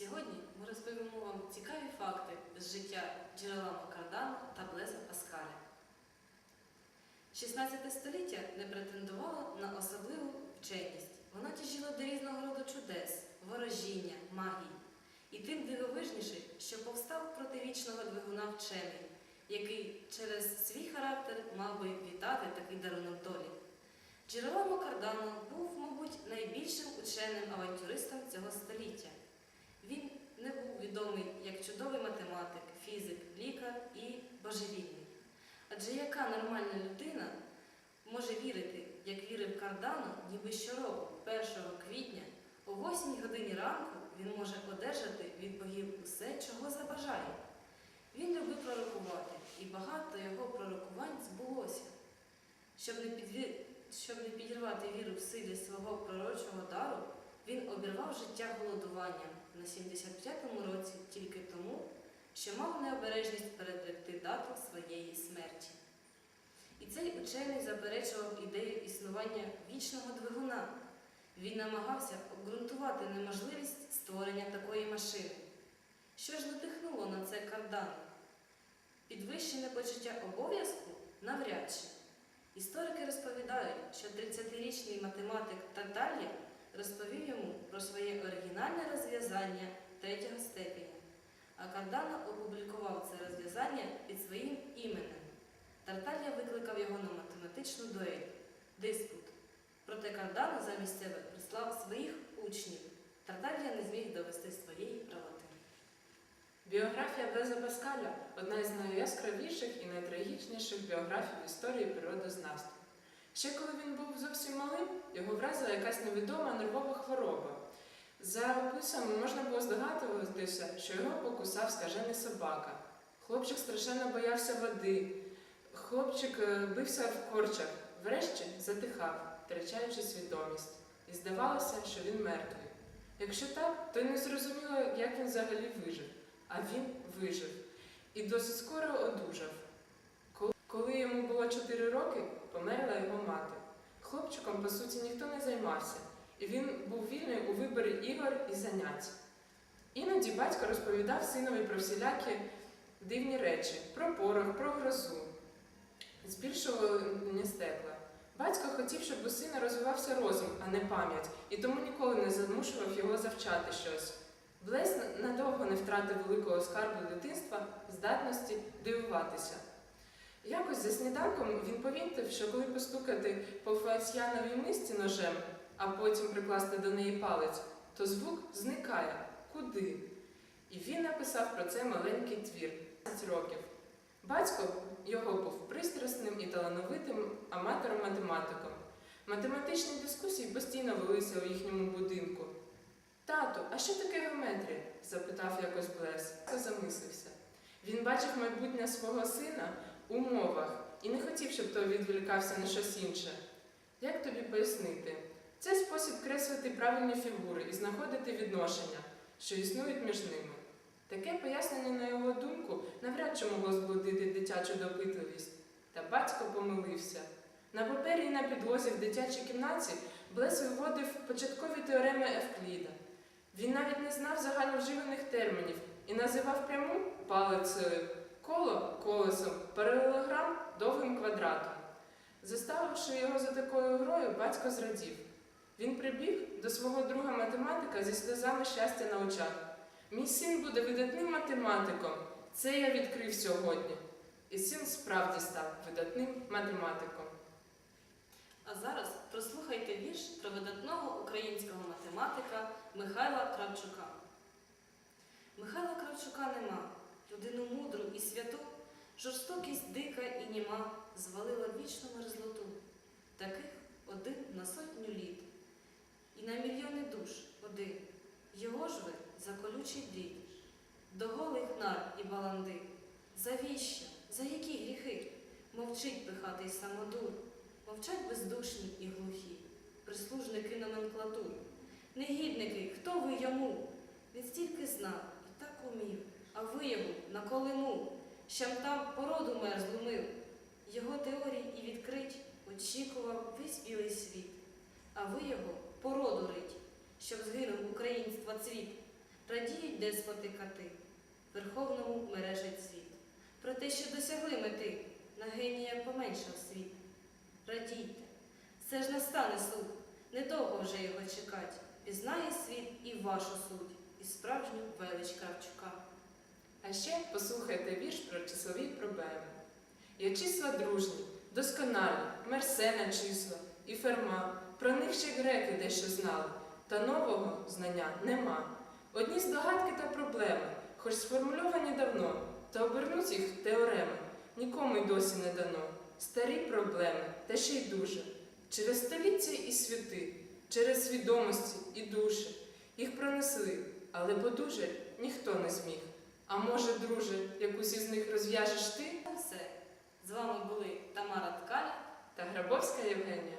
сьогодні ми розповімо вам цікаві факти з життя джерела Макардана та Блеза Паскаля. 16 століття не претендувало на особливу вченість. Вона тяжіла до різного роду чудес, ворожіння, магії. І тим дивовижніше, що повстав проти вічного двигуна вчений, який через свій характер мав би вітати такий дарунок долі. Джерело Макардану був, мабуть, найбільшим ученим авантюристом цього століття. Він не був відомий як чудовий математик, фізик, лікар і божевільний. Адже яка нормальна людина може вірити, як вірив Кардано, ніби щороку, 1 квітня, о 8 годині ранку він може одержати від богів усе, чого забажає. Він любив пророкувати, і багато його пророкувань збулося. Щоб не, підві... Щоб не підірвати віру в силі свого пророчого дару, він обірвав життя голодуванням на 75-му році тільки тому, що мав необережність передректи дату своєї смерті. І цей учений заперечував ідею існування вічного двигуна. Він намагався обґрунтувати неможливість створення такої машини. Що ж надихнуло на це Кардана? Підвищене почуття обов'язку навряд чи. Історики розповідають, що 30-річний математик Тарталья розповів йому про своє оригінальне розв'язання третього степеня, а Кардано опублікував це розв'язання під своїм іменем. Тарталья викликав його на математичну дуель диспут. Проте Кардано замість себе прислав своїх учнів. Тарталья не зміг довести своєї правоти. Біографія Блеза Паскаля одна із найяскравіших і найтрагічніших біографій в історії природознавства. Ще коли він був зовсім малим, його вразила якась невідома нервова хвороба. За описами можна було здогадуватися, що його покусав скажений собака. Хлопчик страшенно боявся води. Хлопчик е, бився в корчах, врешті затихав, втрачаючи свідомість. І здавалося, що він мертвий. Якщо так, то й не зрозуміло, як він взагалі вижив. А він вижив і досить скоро одужав. Кол- Коли йому було 4 роки, померла його мати. Хлопчиком, по суті, ніхто не займався, і він був вільний у виборі ігор і занять. Іноді батько розповідав синові про всілякі дивні речі, про порох, про грозу, збільшування стекла. Батько хотів, щоб у сина розвивався розум, а не пам'ять, і тому ніколи не замушував його завчати щось. Блес надовго не втратив великого скарбу дитинства, здатності дивуватися. Якось за сніданком він помітив, що коли постукати по фаціановій мисці ножем, а потім прикласти до неї палець, то звук зникає. Куди? І він написав про це маленький твір 10 років. Батько його був пристрасним і талановитим аматором-математиком. Математичні дискусії постійно велися у їхньому будинку. Тату, а що таке геометрія? запитав якось Блес. Та замислився. Він бачив майбутнє свого сина у мовах і не хотів, щоб той відволікався на щось інше. Як тобі пояснити? Це спосіб креслити правильні фігури і знаходити відношення, що існують між ними. Таке пояснення, на його думку, навряд чи могло збудити дитячу допитливість. Та батько помилився. На папері і на підлозі в дитячій кімнаті Блес виводив початкові теореми Евкліда. Він навіть не знав загальновживаних термінів і називав пряму палицею, колесом, паралелограм довгим квадратом. Заставивши його за такою грою, батько зрадів. Він прибіг до свого друга математика зі сльозами щастя на очах. Мій син буде видатним математиком. Це я відкрив сьогодні. І син справді став видатним математиком. А зараз прослухайте вірш про видатного українського математика Михайла Кравчука. Михайла Кравчука нема, людину мудру і святу, жорстокість дика і німа звалила вічну мерзлоту. Таких один на сотню літ. І на мільйони душ один. Його ж ви за колючий дріт. До голих нар і баланди. За віща, за які гріхи? Мовчить пихатий самодур. Мовчать бездушні і глухі, прислужники номенклатур. Негідники, хто ви йому? Він стільки знав і так умів, а ви його на колиму, щам там породу мерзлу мив. Його теорій і відкрить очікував весь білий світ, а ви його породу рить, щоб згинув українства цвіт. Радіють деспоти кати, верховному мережить світ. Про те, що досягли мети, на генія поменшав світ. Радійте, все ж настане суд, недовго вже його чекать. Пізнає світ і вашу суть, і справжню велич Кравчука. А ще послухайте вірш про числові проблеми. Є числа дружні, досконалі, Мерсена числа і ферма. Про них ще греки дещо знали, та нового знання нема. Одні здогадки та проблеми, хоч сформульовані давно, та обернуть їх теореми, нікому й досі не дано. Старі проблеми, та ще й дуже. Через століття і світи, через свідомості і душі. Їх пронесли, але подуже ніхто не зміг. А може, друже, якусь із них розв'яжеш ти все. З вами були Тамара Ткаля та Грабовська Євгенія.